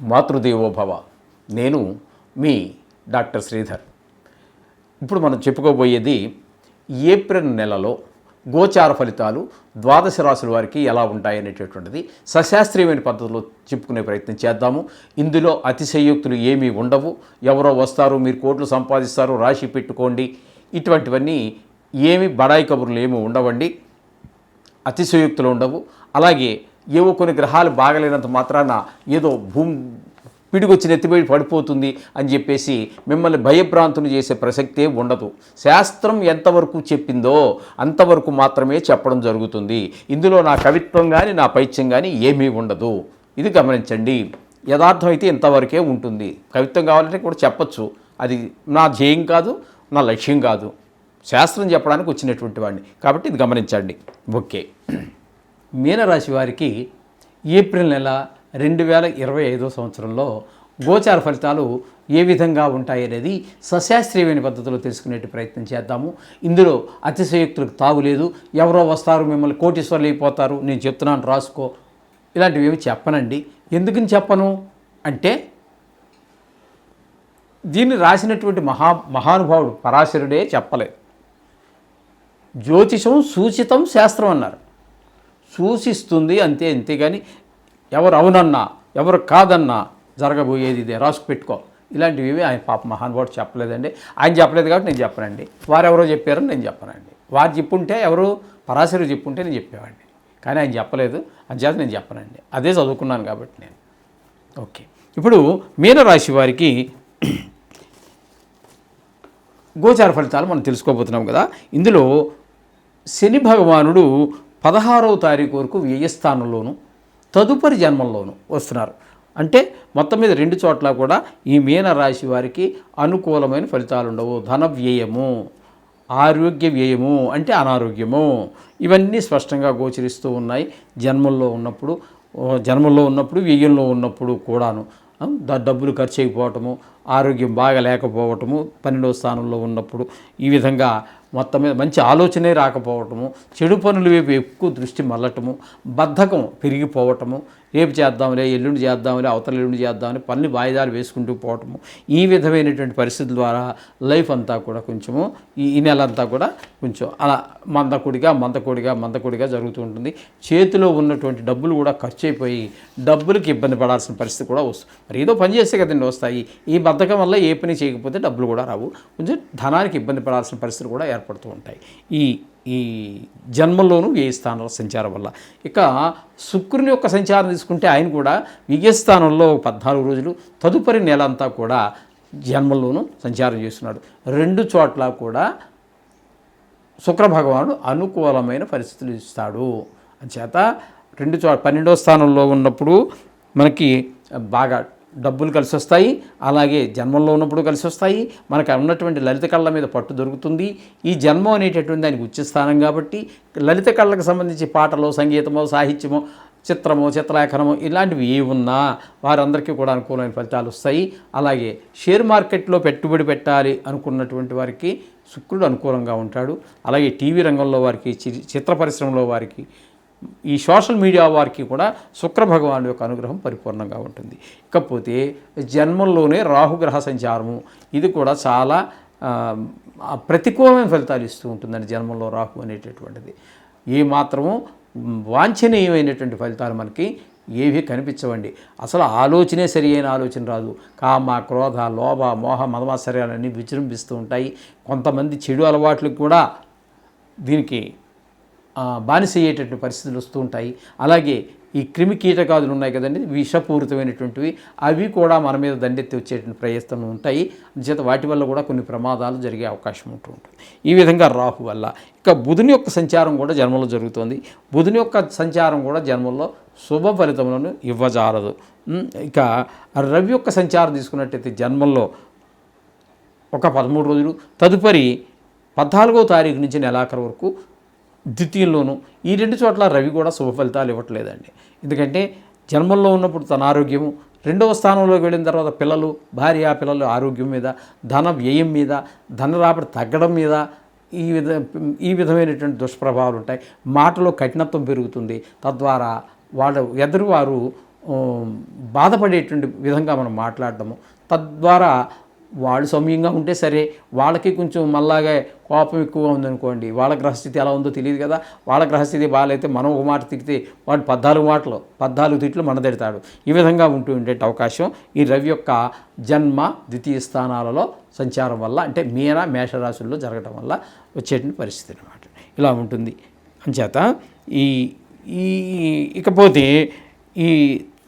మాతృదేవోభవ. నేను మీ డాక్టర్ శ్రీధర్. ఇప్పుడు మనం చెప్పుకోబోయేది ఏప్రిల్ నెలలో గోచార ఫలితాలు ద్వాదశ రాశుల వారికి ఎలా ఉంటాయనేటటువంటిది సశాస్త్రీయమైన పద్ధతిలో చెప్పుకునే ప్రయత్నం చేద్దాము. ఇందులో అతిశయోక్తులు ఏమీ ఉండవు. ఎవరో వస్తారు మీరు కోట్లు సంపాదిస్తారు రాశి పెట్టుకోండి. ఇటువంటివన్నీ ఏమి బడాయి కబుర్లు ఏమి ఉండవండి. అతిశయోక్తులు ఉండవు. అలాగే ఏవో కొన్ని గ్రహాలు బాగలేనంత మాత్రాన ఏదో భూమి పిడిగొచ్చి నెత్తిపోయి పడిపోతుంది అని చెప్పేసి మిమ్మల్ని భయభ్రాంతులు చేసే ప్రసక్తే ఉండదు. శాస్త్రం ఎంతవరకు చెప్పిందో అంతవరకు మాత్రమే చెప్పడం జరుగుతుంది. ఇందులో నా కవిత్వం కానీ నా పైత్యం కానీ ఏమీ ఉండదు. ఇది గమనించండి. యథార్థం అయితే ఇంతవరకే ఉంటుంది. కవిత్వం కావాలంటే కూడా చెప్పచ్చు. అది నా ధ్యేయం కాదు నా లక్ష్యం కాదు. శాస్త్రం చెప్పడానికి వచ్చినటువంటి వాడిని. కాబట్టి ఇది గమనించండి. ఓకే. మీనరాశి వారికి ఏప్రిల్ నెల రెండు వేల ఇరవై ఐదో సంవత్సరంలో గోచార ఫలితాలు ఏ విధంగా ఉంటాయనేది సశాస్త్రీయమైన పద్ధతిలో తెలుసుకునే ప్రయత్నం చేద్దాము. ఇందులో అతిశయోక్తులకు తాగులేదు ఎవరో వస్తారు మిమ్మల్ని కోటీశ్వర్లు అయిపోతారు. నేను చెప్తున్నాను రాసుకో. ఇలాంటివి ఏమి చెప్పనండి. ఎందుకని చెప్పను? అంటే దీన్ని రాసినటువంటి మహా మహానుభావుడు పరాశరుడే చెప్పలేదు. జ్యోతిషం సూచితం శాస్త్రం అన్నారు. సూచిస్తుంది అంతే అంతేగాని ఎవరు అవునన్నా ఎవరు కాదన్నా జరగబోయేది ఇదే. రాసుకు పెట్టుకో. ఇలాంటివి ఆయన పాప మహానుభావుడు చెప్పలేదండి. ఆయన చెప్పలేదు కాబట్టి నేను చెప్పనండి. వారెవరో చెప్పారని నేను చెప్పనండి. వారు చెప్పుంటే ఎవరు పరాశరు చెప్పుంటే నేను చెప్పేవాడిని. కానీ ఆయన చెప్పలేదు. అంచేత నేను చెప్పనండి. అదే చదువుకున్నాను కాబట్టి నేను. ఓకే. ఇప్పుడు మీనరాశి వారికి గోచార ఫలితాలు మనం తెలుసుకోబోతున్నాం కదా. ఇందులో శని భగవానుడు పదహారవ తారీఖు వరకు వ్యయస్థానంలోను తదుపరి జన్మంలోను వస్తున్నారు. అంటే మొత్తం మీద రెండు చోట్ల కూడా ఈ మీన రాశి వారికి అనుకూలమైన ఫలితాలు ఉండవు. ధన వ్యయము ఆరోగ్య వ్యయము అంటే అనారోగ్యము. ఇవన్నీ స్పష్టంగా గోచరిస్తూ ఉన్నాయి. జన్మల్లో ఉన్నప్పుడు జన్మల్లో ఉన్నప్పుడు వ్యయంలో ఉన్నప్పుడు కూడాను. డబ్బులు ఖర్చు అయిపోవటము ఆరోగ్యం బాగా లేకపోవటము పన్నెండవ స్థానంలో ఉన్నప్పుడు ఈ విధంగా మొత్తం మీద మంచి ఆలోచనే రాకపోవటము చెడు పనుల వైపు ఎక్కువ దృష్టి మళ్ళటము బద్ధకం పెరిగిపోవటము రేపు చేద్దాంలే ఎల్లుండి చేద్దాంలే అవతల ఎల్లుండి చేద్దామని పనులు వాయిదాలు వేసుకుంటూ పోవటము. ఈ విధమైనటువంటి పరిస్థితుల ద్వారా లైఫ్ అంతా కూడా కొంచెము ఈ నెల అంతా కూడా కొంచెం అలా మందకుడిగా మందకుడిగా మందకుడిగా జరుగుతూ ఉంటుంది. చేతిలో ఉన్నటువంటి డబ్బులు కూడా ఖర్చు అయిపోయి డబ్బులకి ఇబ్బంది పడాల్సిన పరిస్థితి కూడా వస్తుంది మరి ఏదో పని చేస్తే కదండి వస్తాయి. ఈ బద్ధకం వల్ల ఏ పని చేయకపోతే డబ్బులు కూడా రావు. కొంచెం ధనానికి ఇబ్బంది పడాల్సిన పరిస్థితులు కూడా ఏర్పడుతూ ఉంటాయి. ఈ ఈ జన్మలోనూ వ్యయ స్థానాల సంచారం వల్ల. ఇక శుక్రుని యొక్క సంచారం తీసుకుంటే ఆయన కూడా విజయస్థానంలో పద్నాలుగు రోజులు తదుపరి నెల అంతా కూడా జన్మల్లోనూ సంచారం చేస్తున్నాడు. రెండు చోట్ల కూడా శుక్రభగవానుడు అనుకూలమైన పరిస్థితులు ఇస్తాడు. అంచేత రెండు చోట పన్నెండవ స్థానంలో ఉన్నప్పుడు మనకి బాగా డబ్బులు కలిసి వస్తాయి అలాగే జన్మంలో ఉన్నప్పుడు కలిసి వస్తాయి మనకు ఉన్నటువంటి లలిత కళ్ళ మీద పట్టు దొరుకుతుంది. ఈ జన్మం అనేటటువంటి దానికి ఉచ్చస్థానం కాబట్టి లలిత కళ్ళకు సంబంధించి పాటలు సంగీతమో సాహిత్యమో చిత్రము చిత్రలేఖనము ఇలాంటివి ఏ ఉన్నా వారందరికీ కూడా అనుకూలమైన ఫలితాలు వస్తాయి. అలాగే షేర్ మార్కెట్లో పెట్టుబడి పెట్టాలి అనుకున్నటువంటి వారికి శుక్రుడు అనుకూలంగా ఉంటాడు. అలాగే టీవీ రంగంలో వారికి చి- చిత్ర పరిశ్రమలో వారికి ఈ సోషల్ మీడియా వారికి కూడా శుక్ర భగవాను యొక్క అనుగ్రహం పరిపూర్ణంగా ఉంటుంది. ఇకపోతే జన్మంలోనే రాహుగ్రహ సంచారము ఇది కూడా చాలా ప్రతికూలమైన ఫలితాలు ఇస్తూ ఉంటుందండి జన్మంలో రాహు అనేటటువంటిది. ఏ మాత్రము వాంఛనీయమైనటువంటి ఫలితాలు మనకి ఏవి కనిపించవండి. అసలు ఆలోచనే సరి అయిన ఆలోచన రాదు. కామ క్రోధ లోభ మోహ మదమాశ్చర్యాలన్నీ విజృంభిస్తూ ఉంటాయి. కొంతమంది చెడు అలవాట్లకు కూడా దీనికి బానిస అయ్యేటటువంటి పరిస్థితులు వస్తూ ఉంటాయి. అలాగే ఈ క్రిమి కీటకాదులు ఉన్నాయి కదండి విషపూరితమైనటువంటివి. అవి కూడా మన మీద దండెత్తి వచ్చేటువంటి ప్రయత్నం ఉంటాయి. చేత వాటి వల్ల కూడా కొన్ని ప్రమాదాలు జరిగే అవకాశం ఉంటూ ఉంటుంది. ఈ విధంగా రాహు వల్ల ఇక బుధుని యొక్క సంచారం కూడా జన్మలో జరుగుతుంది. బుధుని యొక్క సంచారం కూడా జన్మల్లో శుభ ఫలితములను ఇవ్వజాలదు. ఇక రవి యొక్క సంచారం తీసుకున్నట్టయితే జన్మల్లో ఒక పదమూడు రోజులు తదుపరి పద్నాలుగో తారీఖు నుంచి నెలాఖరు వరకు ద్వితీయంలోను ఈ రెండు చోట్ల రవి కూడా శుభ ఫలితాలు ఇవ్వట్లేదండి. ఎందుకంటే జన్మంలో ఉన్నప్పుడు తన ఆరోగ్యము రెండవ స్థానంలోకి వెళ్ళిన తర్వాత పిల్లలు భార్య పిల్లలు ఆరోగ్యం మీద ధన వ్యయం మీద ధన రాబడి తగ్గడం మీద ఈ విధ ఈ విధమైనటువంటి దుష్ప్రభావాలు ఉంటాయి. మాటలో కఠినత్వం పెరుగుతుంది. తద్వారా వాళ్ళ ఎదురువారు వారు బాధపడేటువంటి విధంగా మనం మాట్లాడటము తద్వారా వాళ్ళు సౌమ్యంగా ఉంటే సరే వాళ్ళకి కొంచెం మళ్ళాగా కోపం ఎక్కువగా ఉందనుకోండి వాళ్ళ గ్రహస్థితి ఎలా ఉందో తెలియదు కదా. వాళ్ళ గ్రహస్థితి బాగాలైతే మనం ఒక మాట తిడితే వాడు పద్నాలుగు మాటలు పద్నాలుగు తిట్లు మన తిడతాడు. ఈ విధంగా ఉంటూ ఉండే అవకాశం ఈ రవి యొక్క జన్మ ద్వితీయ స్థానాలలో సంచారం వల్ల అంటే మీన మేషరాశుల్లో జరగడం వల్ల వచ్చేటువంటి పరిస్థితి అనమాట ఇలా ఉంటుంది. అంచేత ఈ ఈ ఇకపోతే ఈ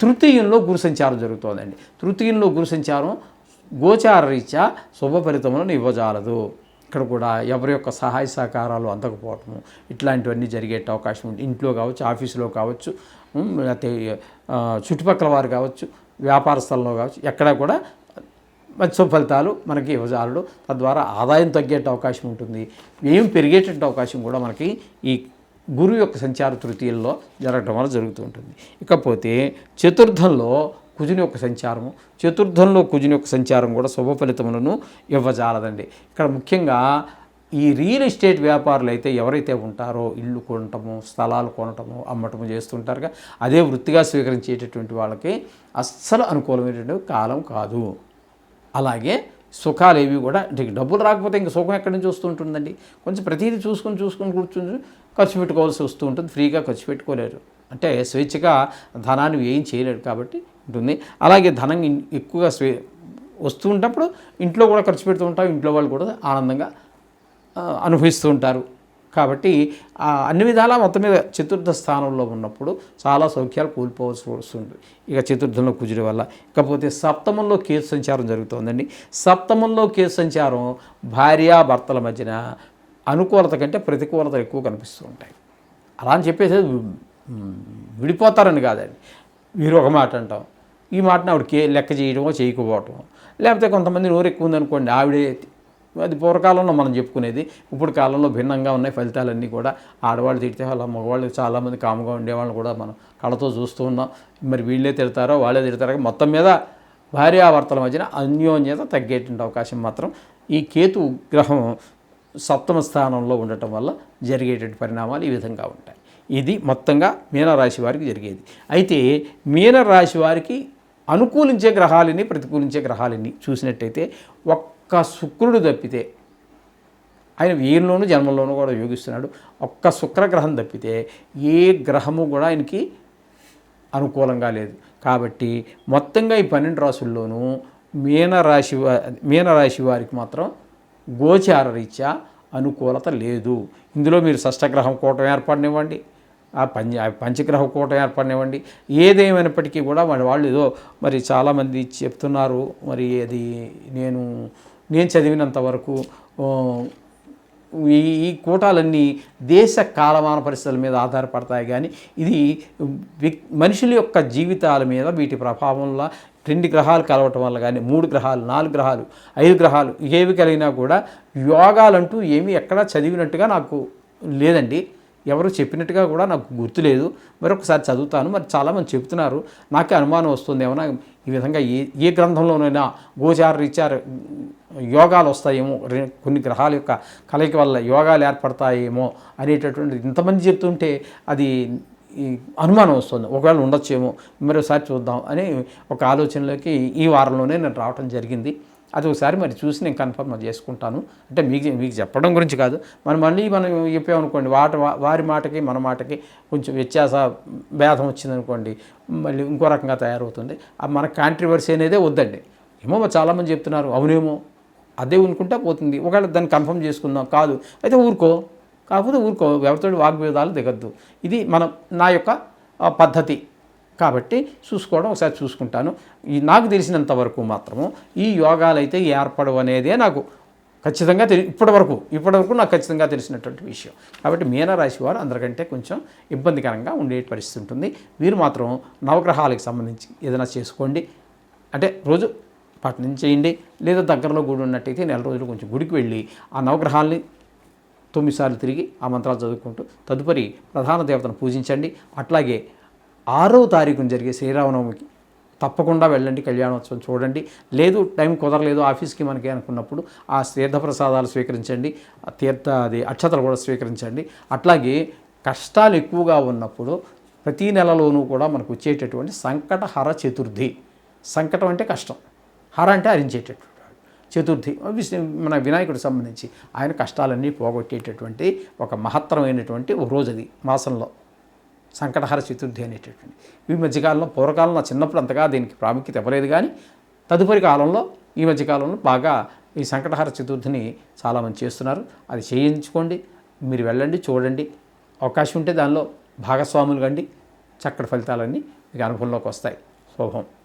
తృతీయంలో గురు సంచారం జరుగుతోందండి. తృతీయంలో గురు సంచారం గోచార రీత్యా శుభ ఫలితములను ఇవ్వజాలదు. ఇక్కడ కూడా ఎవరి యొక్క సహాయ సహకారాలు అందకపోవటము ఇట్లాంటివన్నీ జరిగే అవకాశం ఉంది. ఇంట్లో కావచ్చు ఆఫీసులో కావచ్చు లేకపోతే చుట్టుపక్కల వారు కావచ్చు వ్యాపార స్థలంలో కావచ్చు ఎక్కడ కూడా మంచి ఫలితాలు మనకి ఇవ్వజాలడు. తద్వారా ఆదాయం తగ్గేట అవకాశం ఉంటుంది. ఏం పెరిగేటట్టు అవకాశం కూడా మనకి ఈ గురువు యొక్క సంచార తృతీయల్లో జరగటం వల్ల జరుగుతూ ఉంటుంది. ఇకపోతే చతుర్థంలో కుజుని యొక్క సంచారము చతుర్థంలో కుజుని యొక్క సంచారం కూడా శుభ ఫలితములను ఇవ్వజాలదండి. ఇక్కడ ముఖ్యంగా ఈ రియల్ ఎస్టేట్ వ్యాపారులు అయితే ఎవరైతే ఉంటారో ఇల్లు కొనటము స్థలాలు కొనటము అమ్మటము చేస్తుంటారుగా అదే వృత్తిగా స్వీకరించేటటువంటి వాళ్ళకి అస్సలు అనుకూలమైనటువంటి కాలం కాదు. అలాగే సుఖాలు ఏవి కూడా అంటే డబ్బులు రాకపోతే ఇంక సుఖం ఎక్కడి నుంచి వస్తూ ఉంటుందండి కొంచెం ప్రతిదీ చూసుకొని చూసుకొని కూర్చుని ఖర్చు పెట్టుకోవాల్సి వస్తూ ఉంటుంది. ఫ్రీగా ఖర్చు పెట్టుకోలేరు. అంటే స్వేచ్ఛగా ధనాన్ని ఏం చేయలేడు కాబట్టి ఉంటుంది. అలాగే ధనం ఎక్కువగా స్వే వస్తూ ఉంటప్పుడు ఇంట్లో కూడా ఖర్చు పెడుతూ ఉంటాం ఇంట్లో వాళ్ళు కూడా ఆనందంగా అనుభవిస్తూ ఉంటారు. కాబట్టి అన్ని విధాలా మొత్తం మీద చతుర్థ స్థానంలో ఉన్నప్పుడు చాలా సౌఖ్యాలు కోల్పోవాల్సి వస్తుంది. ఇక చతుర్థంలో కుజుడి వల్ల. ఇకపోతే సప్తమంలో కేసు సంచారం జరుగుతోందండి. సప్తమంలో కేసు సంచారం భార్యాభర్తల మధ్యన అనుకూలత కంటే ప్రతికూలత ఎక్కువ కనిపిస్తూ ఉంటాయి. అలా అని చెప్పేసి విడిపోతారని కాదండి. మీరు ఒక మాట అంటాం. ఈ మాటను ఆవిడకి లెక్క చేయడమో చేయకపోవటం లేకపోతే కొంతమంది నోరు ఎక్కువ ఉందనుకోండి ఆవిడే అది పూర్వకాలంలో మనం చెప్పుకునేది ఇప్పుడు కాలంలో భిన్నంగా ఉన్నాయి ఫలితాలన్నీ కూడా. ఆడవాళ్ళు తిడితే వాళ్ళ మగవాళ్ళు చాలామంది కాముగా ఉండేవాళ్ళని కూడా మనం కళతో చూస్తూ ఉన్నాం. మరి వీళ్ళే తిడతారో వాళ్ళే తిడతారో మొత్తం మీద భార్యాభర్తల మధ్యన అన్యోన్యత తగ్గేటువంటి అవకాశం మాత్రం ఈ కేతు గ్రహం సప్తమ స్థానంలో ఉండటం వల్ల జరిగేటువంటి పరిణామాలు ఈ విధంగా ఉంటాయి. ఇది మొత్తంగా మీనరాశి వారికి జరిగేది. అయితే మీనరాశి వారికి అనుకూలించే గ్రహాలని ప్రతికూలించే గ్రహాలని చూసినట్టయితే ఒక్క శుక్రుడు తప్పితే ఆయన వీరిలోనూ జన్మలోనూ కూడా యోగిస్తున్నాడు. ఒక్క శుక్రగ్రహం తప్పితే ఏ గ్రహము కూడా ఆయనకి అనుకూలంగా లేదు. కాబట్టి మొత్తంగా ఈ పన్నెండు రాసుల్లోనూ మీనరాశి మీనరాశి వారికి మాత్రం గోచార రీత్యా అనుకూలత లేదు. ఇందులో మీరు షష్టగ్రహం కూటం ఏర్పడనివ్వండి ఆ పంచ పంచగ్రహ కూటం ఏర్పడినివ్వండి. ఏదేమైనప్పటికీ కూడా మరి వాళ్ళు ఏదో మరి చాలామంది చెప్తున్నారు. మరి అది నేను నేను చదివినంత వరకు ఈ ఈ కూటాలన్నీ దేశ కాలమాన పరిస్థితుల మీద ఆధారపడతాయి కానీ ఇది మనుషుల యొక్క జీవితాల మీద వీటి ప్రభావంలో రెండు గ్రహాలు కలవటం వల్ల కానీ మూడు గ్రహాలు నాలుగు గ్రహాలు ఐదు గ్రహాలు ఏవి కలిగినా కూడా యోగాలంటూ ఏమీ ఎక్కడా చదివినట్టుగా నాకు లేదండి. ఎవరు చెప్పినట్టుగా కూడా నాకు గుర్తులేదు. మరొకసారి చదువుతాను. మరి చాలామంది చెప్తున్నారు నాకే అనుమానం వస్తుంది. ఏమైనా ఈ విధంగా ఏ ఏ గ్రంథంలోనైనా గోచార రీచార యోగాలు వస్తాయేమో కొన్ని గ్రహాల యొక్క కలయిక వల్ల యోగాలు ఏర్పడతాయేమో అనేటటువంటి ఇంతమంది చెప్తుంటే అది ఈ అనుమానం వస్తుంది. ఒకవేళ ఉండొచ్చేమో మరోసారి చూద్దాం అని ఒక ఆలోచనలోకి ఈ వారంలోనే నేను రావటం జరిగింది. అది ఒకసారి మరి చూసి నేను కన్ఫర్మ్ చేసుకుంటాను. అంటే మీకు మీకు చెప్పడం గురించి కాదు. మనం మళ్ళీ మనం చెప్పామనుకోండి వాట వారి మాటకి మన మాటకి కొంచెం వ్యత్యాస భేదం వచ్చిందనుకోండి మళ్ళీ ఇంకో రకంగా తయారవుతుంది. ఆ మన కాంట్రవర్సీ అనేదే వద్దండి. ఏమో చాలామంది చెప్తున్నారు అవునేమో అదే అనుకుంటా పోతుంది. ఒకవేళ దాన్ని కన్ఫర్మ్ చేసుకుందాం కాదు. అయితే ఊరుకో. కాకపోతే ఊరుకో. ఎవరితో వాగ్వేదాలు దిగద్దు. ఇది మన నా యొక్క పద్ధతి. కాబట్టి చూసుకోవడం ఒకసారి చూసుకుంటాను. ఈ నాకు తెలిసినంత వరకు మాత్రము ఈ యోగాలు అయితే ఏర్పడవు అనేదే నాకు ఖచ్చితంగా తెలి ఇప్పటి వరకు ఇప్పటి వరకు నాకు ఖచ్చితంగా తెలిసినటువంటి విషయం. కాబట్టి మీనరాశి వారు అందరికంటే కొంచెం ఇబ్బందికరంగా ఉండే పరిస్థితి ఉంటుంది. వీరు మాత్రం నవగ్రహాలకు సంబంధించి ఏదైనా చేసుకోండి. అంటే రోజు పట్టణం చేయండి. లేదా దగ్గరలో గుడి ఉన్నట్టయితే నెల రోజులు కొంచెం గుడికి వెళ్ళి ఆ నవగ్రహాల్ని తొమ్మిది సార్లు తిరిగి ఆ మంత్రాలు చదువుకుంటూ తదుపరి ప్రధాన దేవతను పూజించండి. అట్లాగే ఆరో తారీఖున జరిగే శ్రీరామనవమికి తప్పకుండా వెళ్ళండి కళ్యాణోత్సవం చూడండి. లేదు టైం కుదరలేదు ఆఫీస్కి మనకి అనుకున్నప్పుడు ఆ తీర్థప్రసాదాలు స్వీకరించండి తీర్థ అది అక్షతలు కూడా స్వీకరించండి. అట్లాగే కష్టాలు ఎక్కువగా ఉన్నప్పుడు ప్రతి నెలలోనూ కూడా మనకు వచ్చేటటువంటి సంకటహర చతుర్థి. సంకటం అంటే కష్టం. హర అంటే హరించేటటువంటి చతుర్థి. మన వినాయకుడికి సంబంధించి ఆయన కష్టాలన్నీ పోగొట్టేటటువంటి ఒక మహత్తరమైనటువంటి ఒక రోజు అది మాసంలో. సంకటహర చతుర్థి అనేటటువంటి. ఈ మధ్యకాలంలో పూర్వకాలంలో చిన్నప్పుడు అంతగా దీనికి ప్రాముఖ్యత ఇవ్వలేదు కానీ తదుపరి కాలంలో ఈ మధ్యకాలంలో బాగా ఈ సంకటహర చతుర్థిని చాలామంది చేస్తున్నారు. అది చేయించుకోండి మీరు వెళ్ళండి చూడండి. అవకాశం ఉంటే దానిలో భాగస్వాములు కండి చక్కటి ఫలితాలన్నీ మీకు అనుభవంలోకి వస్తాయి. శుభం.